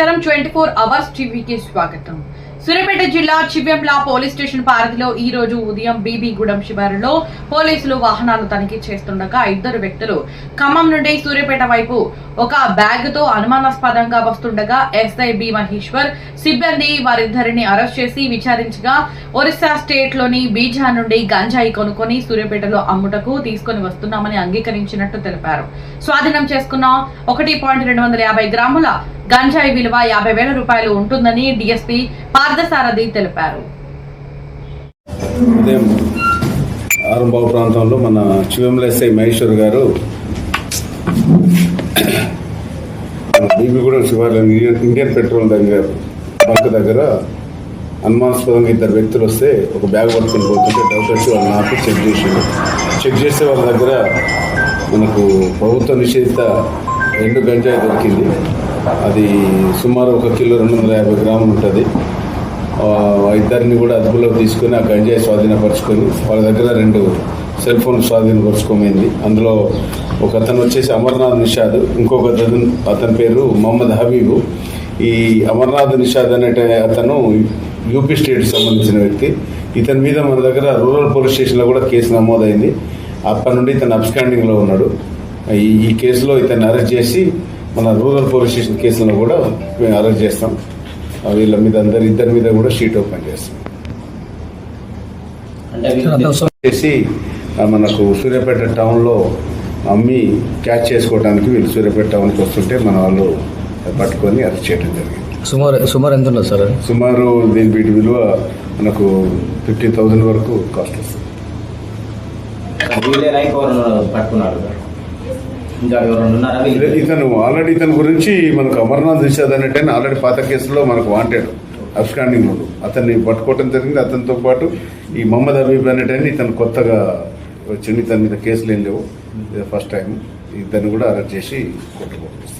నమస్కారం. Twenty four hours టీవీకి స్వాగతం. సూర్యాపేట జిల్లా చివ్యంలా పోలీస్ స్టేషన్ పారధిలో ఈ రోజు ఉదయం బీబీగూడెం శివారులో పోలీసులు వాహనాలు తనిఖీ చేస్తుండగా ఇద్దరు వ్యక్తులు ఖమ్మం నుండి సూర్యాపేట వైపు ఒక బ్యాగ్తో అనుమానాస్పదంగా వస్తుండగా ఎస్ఐ బి మహేశ్వర్ సిబ్బంది వారిద్దరిని అరెస్ట్ చేసి విచారించగా ఒరిస్సా స్టేట్లోని బీజా నుండి గంజాయి కొనుక్కొని సూర్యాపేటలో అమ్ముటకు తీసుకొని వస్తున్నామని అంగీకరించినట్టు తెలిపారు. స్వాధీనం చేసుకున్న ఒకటి పాయింట్ రెండు వందల యాభై గ్రాముల గంజాయి విలువ యాభై వేల రూపాయలు ఉంటుందని డిఎస్పీ పార్థసారథి తెలిపారు. ఉదయం ఆరంభావ ప్రాంతంలో మన చివంఎస్ఐ మహేశ్వర్ గారు బీబీగూడెం శివార్లో ఇండియన్ పెట్రోల్ దగ్గర బంక్ దగ్గర అనుమానాస్పదంగా ఇద్దరు వ్యక్తులు వస్తే ఒక బ్యాగ్ పట్టుకొని పోతుంటే డౌట్ వచ్చి వాళ్ళు నాకు చెక్ చేసిండు చెక్ చేస్తే వాళ్ళ దగ్గర మనకు ప్రభుత్వ నిషేధిత ఎండు గంజాయి దొరికింది. అది సుమారు ఒక కిలో రెండు వందల యాభై గ్రాములు ఉంటుంది. ఇద్దరిని కూడా అదుపులోకి తీసుకొని ఆ గంజాయి స్వాధీనపరుచుకొని వాళ్ళ దగ్గర రెండు సెల్ ఫోన్ స్వాధీనపరుచుకోమైంది. అందులో ఒక అతను వచ్చేసి అమర్నాథ్ నిషాద్ ఇంకొక అతను అతని పేరు మొహమ్మద్ హబీబు. ఈ అమర్నాథ్ నిషాద్ అనే అతను యూపీ స్టేట్ సంబంధించిన వ్యక్తి. ఇతని మీద మన దగ్గర రూరల్ పోలీస్ స్టేషన్లో కూడా కేసు నమోదైంది. అప్పటి నుండి ఇతను అబ్స్కాండింగ్లో ఉన్నాడు. ఈ కేసులో ఇతన్ని అరెస్ట్ చేసి మన రూరల్ పోలీస్ స్టేషన్ కేసులను కూడా మేము అరెస్ట్ చేస్తాం. వీళ్ళ మీద అందరి ఇద్దరి మీద కూడా షీట్ ఓపెన్ చేస్తాం. చేసి మనకు సూర్యాపేట టౌన్లో అమ్మి క్యాచ్ చేసుకోవడానికి వీళ్ళు సూర్యాపేట టౌన్కి వస్తుంటే మన వాళ్ళు పట్టుకొని అరెస్ట్ చేయడం జరిగింది. సుమారు సుమారు ఎంత ఉన్నది సార్? సుమారు దీని వీటి విలువ మనకు ఫిఫ్టీ థౌజండ్ వరకు కాస్ట్ వస్తుంది. పట్టుకున్నారు ఇంకా ఉన్నారా ఇతను ఆల్రెడీ ఇతని గురించి మనకు అమర్నాథ్ నిషాద్ అనేటైనా ఆల్రెడీ పాత కేసులో మనకు వాంటెడ్ అబ్స్కాండింగ్ ముందు అతన్ని పట్టుకోవటం జరిగింది అతనితో పాటు ఈ మహమ్మద్ హబీబ్ అనేటని ఇతను కొత్తగా వచ్చింది ఇతని మీద కేసులు ఏం లేవు. ఫస్ట్ టైం ఇతన్ని కూడా అరెస్ట్ చేసి కొట్టుకోవచ్చు